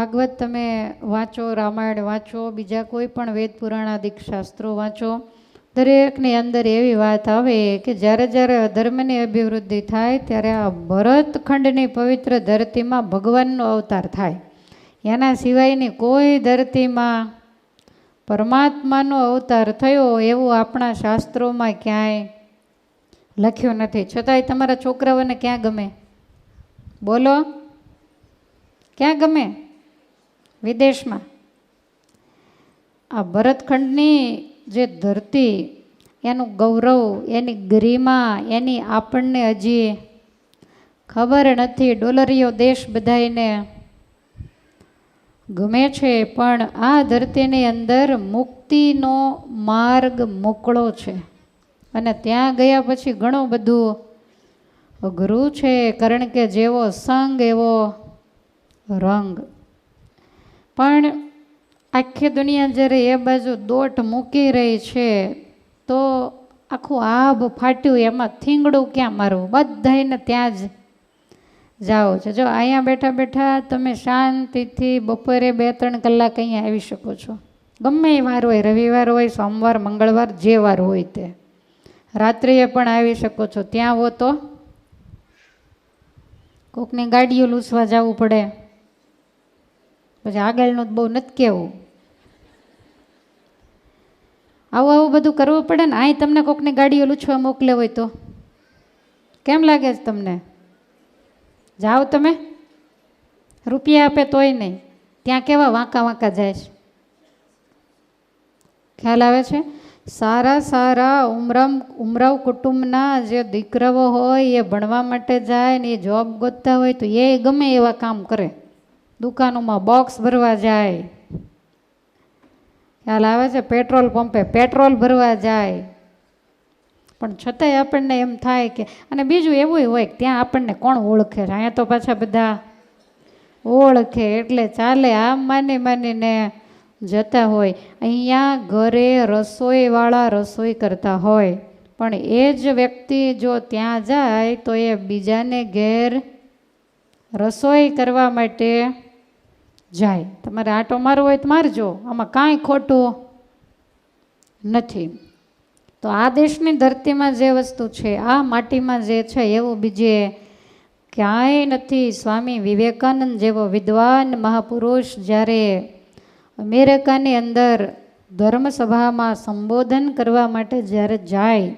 ભાગવત તમે વાંચો, રામાયણ વાંચો, બીજા કોઈ પણ વેદ પુરાણાદિક શાસ્ત્રો વાંચો, દરેકની અંદર એવી વાત આવે કે જ્યારે જ્યારે ધર્મની અભિવૃદ્ધિ થાય ત્યારે આ ભરતખંડની પવિત્ર ધરતીમાં ભગવાનનો અવતાર થાય. એના સિવાયની કોઈ ધરતીમાં પરમાત્માનો અવતાર થયો એવું આપણા શાસ્ત્રોમાં ક્યાંય લખ્યું નથી. છતાંય તમારા છોકરાઓને ક્યાં ગમે? બોલો. ક્યાં ગમે? વિદેશમાં. આ ભરતખંડની જે ધરતી, એનું ગૌરવ, એની ગરિમા, એની આપણને હજી ખબર નથી. ડોલરીયો દેશ બધાઈને ગમે છે, પણ આ ધરતીની અંદર મુક્તિનો માર્ગ મોકળો છે. અને ત્યાં ગયા પછી ઘણું બધું અઘરું છે, કારણ કે જેવો સંગ એવો રંગ. પણ આખી દુનિયા જ્યારે એ બાજુ દોટ મૂકી રહી છે, તો આખું આભ ફાટ્યું, એમાં થીંગડું ક્યાં મારવું? બધાને ત્યાં જ જાઓ છો. જો અહીંયા બેઠા બેઠા તમે શાંતિથી બપોરે બે ત્રણ કલાક અહીંયા આવી શકો છો. ગમે એ વાર હોય, રવિવાર હોય, સોમવાર, મંગળવાર, જે વાર હોય તે. રાત્રિએ પણ આવી શકો છો. ત્યાં હો તો કોકને ગાડીઓ લૂસવા જવું પડે. પછી આગળનું બહુ નથી કહેવું. આવું આવું બધું કરવું પડે ને અહીં તમને કોકની ગાડીઓ લૂછવા મોકલે હોય તો. કેમ લાગે છે તમને? જાઓ તમે. રૂપિયા આપે તોય નહીં. ત્યાં કેવા વાંકા વાંકા જાય છે. ખ્યાલ આવે છે? સારા સારા ઉમરામ ઉમરાવ કુટુંબના જે દીકરાઓ હોય એ ભણવા માટે જાય ને એ જોબ ગોતતા હોય તો એ ગમે એવા કામ કરે. દુકાનોમાં બોક્સ ભરવા જાય. ખ્યાલ આવે છે? પેટ્રોલ પંપે પેટ્રોલ ભરવા જાય. પણ છતાંય આપણને એમ થાય કે, અને બીજું એવું હોય કે ત્યાં આપણને કોણ ઓળખે અહીંયા તો પાછા બધા ઓળખે, એટલે ચાલે આમ માની માનીને જતા હોય. અહીંયા ઘરે રસોઈવાળા રસોઈ કરતા હોય. પણ એ જ વ્યક્તિ જો ત્યાં જાય તો એ બીજાને ઘેર રસોઈ કરવા માટે જાય. તમારે આટો મારવો હોય તો મારજો. આમાં કાંઈ ખોટું નથી. તો આ દેશની ધરતીમાં જે વસ્તુ છે, આ માટીમાં જે છે, એવું બીજે ક્યાંય નથી. સ્વામી વિવેકાનંદ જેવો વિદ્વાન મહાપુરુષ જ્યારે અમેરિકાની અંદર ધર્મસભામાં સંબોધન કરવા માટે જ્યારે જાય,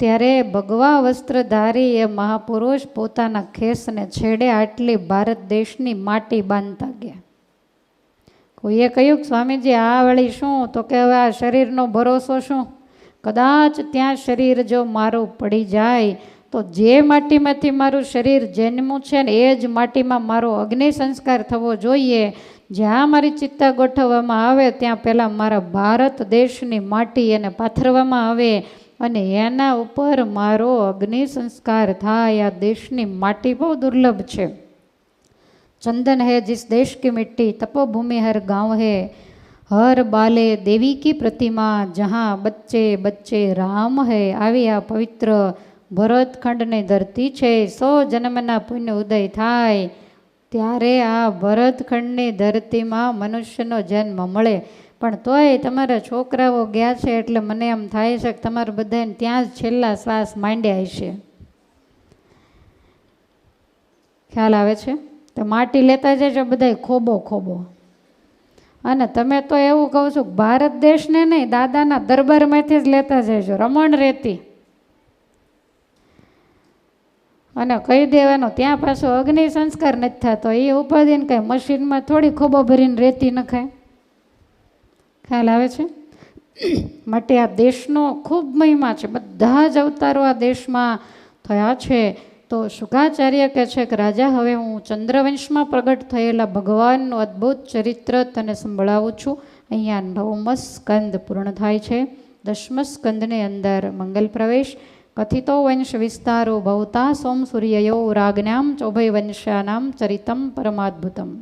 ત્યારે ભગવા વસ્ત્રધારી એ મહાપુરુષ પોતાના ખેસને છેડે આટલી ભારત દેશની માટી બાંધતા ગયા. કોઈએ કહ્યું કે સ્વામીજી, આ વળી શું? તો કે હવે આ શરીરનો ભરોસો શું? કદાચ ત્યાં શરીર જો મારું પડી જાય, તો જે માટીમાંથી મારું શરીર જન્મું છે ને, એ જ માટીમાં મારો અગ્નિ સંસ્કાર થવો જોઈએ. જ્યાં મારી ચિત્તા ગોઠવવામાં આવે, ત્યાં પહેલાં મારા ભારત દેશની માટી એને પાથરવામાં આવે અને એના ઉપર મારો અગ્નિ સંસ્કાર થાય. આ દેશની માટી બહુ દુર્લભ છે. ચંદન હૈ जिस देश की मिट्टी तपोभूमि हर गांव है હર બાલે દેવી કી પ્રતિમા જહાં બચ્ચે બચ્ચે રામ હૈ આવી આ પવિત્ર ભરતખંડની ધરતી છે સો જન્મના પુણ્ય ઉદય થાય ત્યારે આ ભરતખંડની ધરતીમાં મનુષ્યનો જન્મ મળે પણ તોય તમારા છોકરાઓ ગયા છે એટલે મને એમ થાય છે કે તમારે બધાને ત્યાં જ છેલ્લા શ્વાસ માંડ્યા હશે ખ્યાલ આવે છે તો માટી લેતા જજો બધાય ખોબો ખોબો. અને તમે તો એવું કહું છું ભારત દેશને નહીં, દાદાના દરબારમાંથી જ લેતા જજો, રમણ રેતી. અને કહી દેવાનો, ત્યાં પાછો અગ્નિ સંસ્કાર નથી થતો, એ ઉપાધિને કાંઈ મશીનમાં થોડી ખોબો ભરીને રેતી નખાય. ખ્યાલ આવે છે? માટે આ દેશનો ખૂબ મહિમા છે. બધા જ અવતારો આ દેશમાં થયા છે. તો શુકાચાર્ય કહે છે કે, રાજા, હવે હું ચંદ્રવંશમાં પ્રગટ થયેલા ભગવાનનું અદ્ભુત ચરિત્ર તને સંભળાવું છું. અહીંયા નવમ સ્કંદ પૂર્ણ થાય છે. દસમ સ્કંદની અંદર મંગલ પ્રવેશ. કથિતો વંશ વિસ્તારો ભવતા સોમ સૂર્યયો રાજ્ઞામ ચોભય વંશાનામ ચરિતમ પરમાદ્ભુતમ.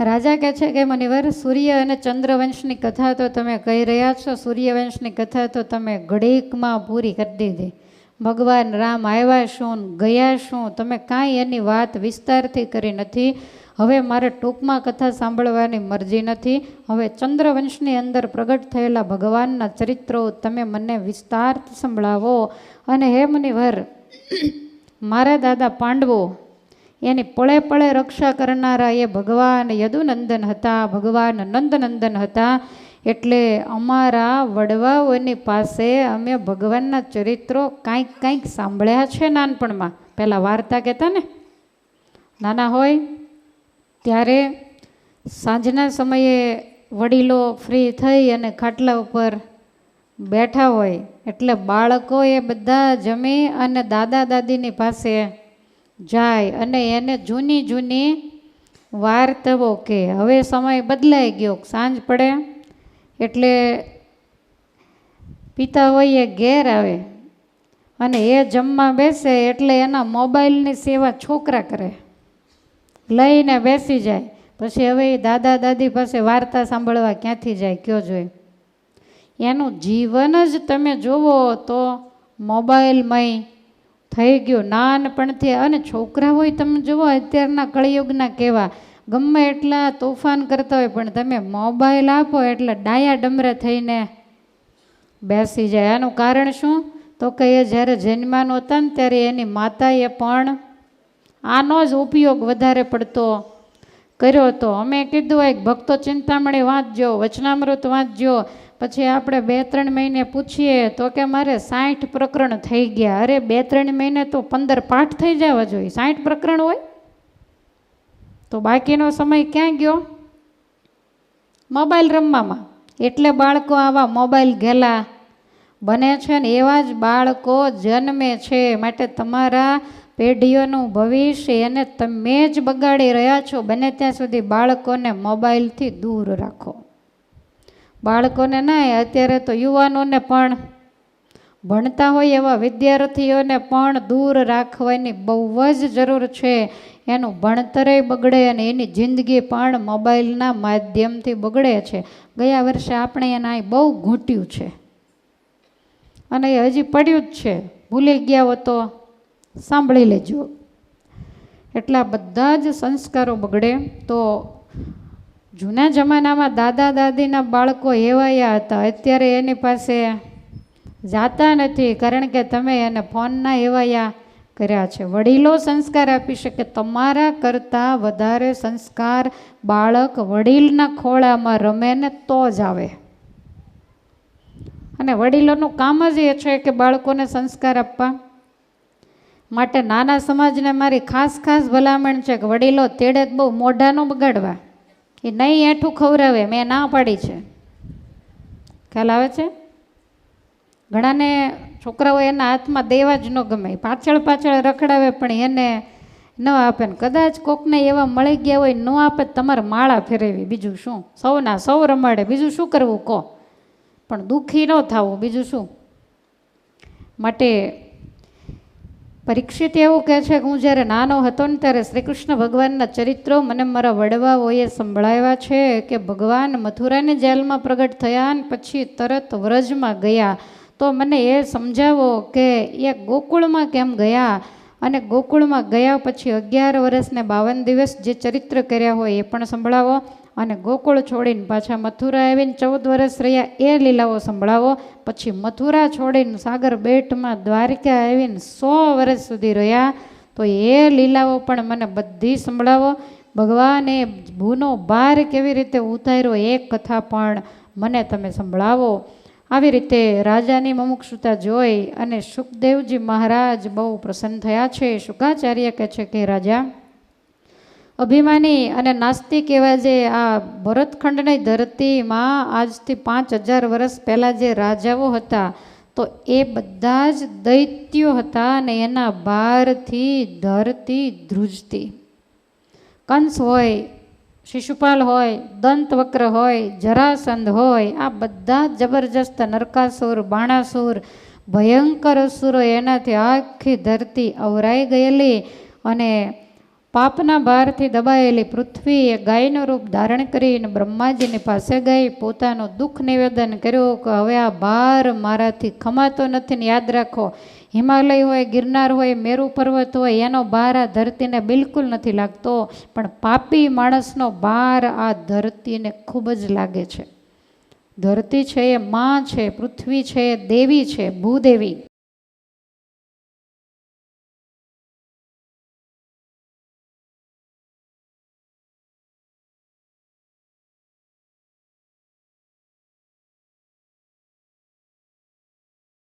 રાજા કહે છે કે, મનિવર, સૂર્ય અને ચંદ્રવંશની કથા તો તમે કહી રહ્યા છો. સૂર્યવંશની કથા તો તમે ઘડીકમાં પૂરી કરી દીધી. ભગવાન રામ આવ્યા શું, ગયા શું, તમે કાંઈ એની વાત વિસ્તારથી કરી નથી. હવે મારે ટૂંકમાં કથા સાંભળવાની મરજી નથી. હવે ચંદ્રવંશની અંદર પ્રગટ થયેલા ભગવાનના ચરિત્રો તમે મને વિસ્તારથી સંભળાવો. અને હે મુનિવર, મારા દાદા પાંડવો, એની પળે પળે રક્ષા કરનારા એ ભગવાન યદુનંદન હતા, ભગવાન નંદનંદન હતા. એટલે અમારા વડવાઓની પાસે અમે ભગવાનના ચરિત્રો કાંઈક કાંઈક સાંભળ્યા છે નાનપણમાં. પહેલાં વાર્તા કહેતા ને, નાના હોય ત્યારે સાંજના સમયે વડીલો ફ્રી થઈ અને ખાટલા ઉપર બેઠા હોય. એટલે બાળકો એ બધા જમી અને દાદા દાદીની પાસે જાય અને એને જૂની જૂની વાર્તાઓ કે હવે સમય બદલાઈ ગયો, સાંજ પડે એટલે પિતા હોય એ ઘેર આવે અને એ જમવા બેસે એટલે એના મોબાઈલની સેવા છોકરા કરે. લઈને બેસી જાય. પછી હવે એ દાદા દાદી પાસે વાર્તા સાંભળવા ક્યાંથી જાય કયો જોઈએ એનું જીવન જ તમે જુઓ તો મોબાઈલમય થઈ ગયું નાનપણથી. અને છોકરા હોય તમે જુઓ અત્યારના કળિયુગના કેવા ગમે એટલા તોફાન કરતા હોય, પણ તમે મોબાઈલ આપો એટલે ડાયા ડમરે થઈને બેસી જાય. આનું કારણ શું? તો કે એ જ્યારે જન્માનો હતા ને ત્યારે એની માતાએ પણ આનો જ ઉપયોગ વધારે પડતો કર્યો હતો. અમે કીધું એક ભક્તો ચિંતામણી વાંચજો, વચનામૃત વાંચજો. પછી આપણે બે ત્રણ મહિને પૂછીએ, તો કે મારે સાઠ પ્રકરણ થઈ ગયા. અરે બે ત્રણ મહિને તો પંદર પાઠ થઈ જવા જોઈએ. સાઠ પ્રકરણ હોય? તો બાકીનો સમય ક્યાં ગયો? મોબાઈલ રમવામાં. એટલે બાળકો આવા મોબાઈલ ગેલા બને છે ને એવા જ બાળકો જન્મે છે માટે તમારા પેઢીઓનું ભવિષ્ય એને તમે જ બગાડી રહ્યા છો. બને ત્યાં સુધી બાળકોને મોબાઈલથી દૂર રાખો. બાળકોને નહીં, અત્યારે તો યુવાનોને પણ ભણતા હોય એવા વિદ્યાર્થીઓને પણ દૂર રાખવાની બહુ જ જરૂર છે. એનું ભણતરે બગડે અને એની જિંદગી પણ મોબાઈલના માધ્યમથી બગડે છે. ગયા વર્ષે આપણે એના બહુ ઘૂંટ્યું છે. અને એ હજી પડ્યું જ છે. ભૂલી ગયા હો તો સાંભળી લેજો. એટલા બધા જ સંસ્કારો બગડે તો જૂના જમાનામાં દાદા દાદીના બાળકો એવાયા હતા. અત્યારે એની પાસે જાતા નથી, કારણ કે તમે એને ફોનના એવાયા કર્યા છે. વડીલો સંસ્કાર આપી શકે. તમારા કરતાં વધારે સંસ્કાર બાળક વડીલના ખોળામાં રમે ને તો જ આવે. અને વડીલોનું કામ જ એ છે કે બાળકોને સંસ્કાર આપવા. માટે નાના સમાજને મારી ખાસ ખાસ ભલામણ છે કે વડીલો તેડે જ બહુ મોઢાનું બગાડવા. એ નહીં એઠું ખવડાવે, મેં ના પાડી છે. ખ્યાલ આવે છે? ઘણાને છોકરાઓ એના હાથમાં દેવા જ ન ગમે. પાછળ પાછળ રખડાવે પણ એને ન આપે ને કદાચ કોકને એવા મળી ગયા હોય ન આપે તમારે માળા ફેરવી બીજું શું? સૌના સૌ રમાડે. બીજું શું કરવું કહો? પણ દુઃખી ન થવું. બીજું શું? માટે પરીક્ષિત એવું કહે છે કે હું જ્યારે નાનો હતો ને ત્યારે શ્રી કૃષ્ણ ભગવાનના ચરિત્રો મને મારા વડવાઓએ સંભળાવ્યા છે કે ભગવાન મથુરાની જેલમાં પ્રગટ થયા અને પછી તરત વ્રજમાં ગયા. તો મને એ સમજાવો કે એ ગોકુળમાં કેમ ગયા? અને ગોકુળમાં ગયા પછી અગિયાર વર્ષને બાવન દિવસ જે ચરિત્ર કર્યા હોય એ પણ સંભળાવો અને ગોકુળ છોડીને પાછા મથુરા આવીને ચૌદ વર્ષ રહ્યા એ લીલાઓ સંભળાવો. પછી મથુરા છોડીને સાગર બેટમાં દ્વારકા આવીને સો વર્ષ સુધી રહ્યા. તો એ લીલાઓ પણ મને બધી સંભળાવો. ભગવાને ભૂનો ભાર કેવી રીતે ઉતાર્યો એ કથા પણ મને તમે સંભળાવો. આવી રીતે રાજાની મુમુક્ષુતા જોઈ અને સુખદેવજી મહારાજ બહુ પ્રસન્ન થયા છે. શુકાચાર્ય કહે છે કે, રાજા, અભિમાની અને નાસ્તિક એવા જે આ ભરતખંડની ધરતીમાં આજથી પાંચ હજાર વર્ષ પહેલાં જે રાજાઓ હતા, તો એ બધા જ દૈત્યો હતા અને એના ભારથી ધરતી ધ્રુજતી. કંસ હોય શિશુપાલ હોય, દંતવક્ર હોય, જરાસંધ હોય, આ બધા જબરજસ્ત નરકાસુર, બાણાસુર, ભયંકર અસુરો એનાથી આખી ધરતી અવરાઈ ગયેલી અને પાપના ભારથી દબાયેલી પૃથ્વી એ ગાયનું રૂપ ધારણ કરીને બ્રહ્માજીની પાસે ગઈ, પોતાનું દુઃખ નિવેદન કર્યું કે હવે આ ભાર મારાથી ખમાતો નથી ને યાદ રાખો હિમાલય હોય, ગિરનાર હોય, મેરુ પર્વત હોય, એનો ભાર આ ધરતીને બિલકુલ નથી લાગતો. પણ પાપી માણસનો ભાર આ ધરતીને ખૂબ જ લાગે છે. ધરતી છે એ માં છે, પૃથ્વી છે દેવી છે, ભૂદેવી.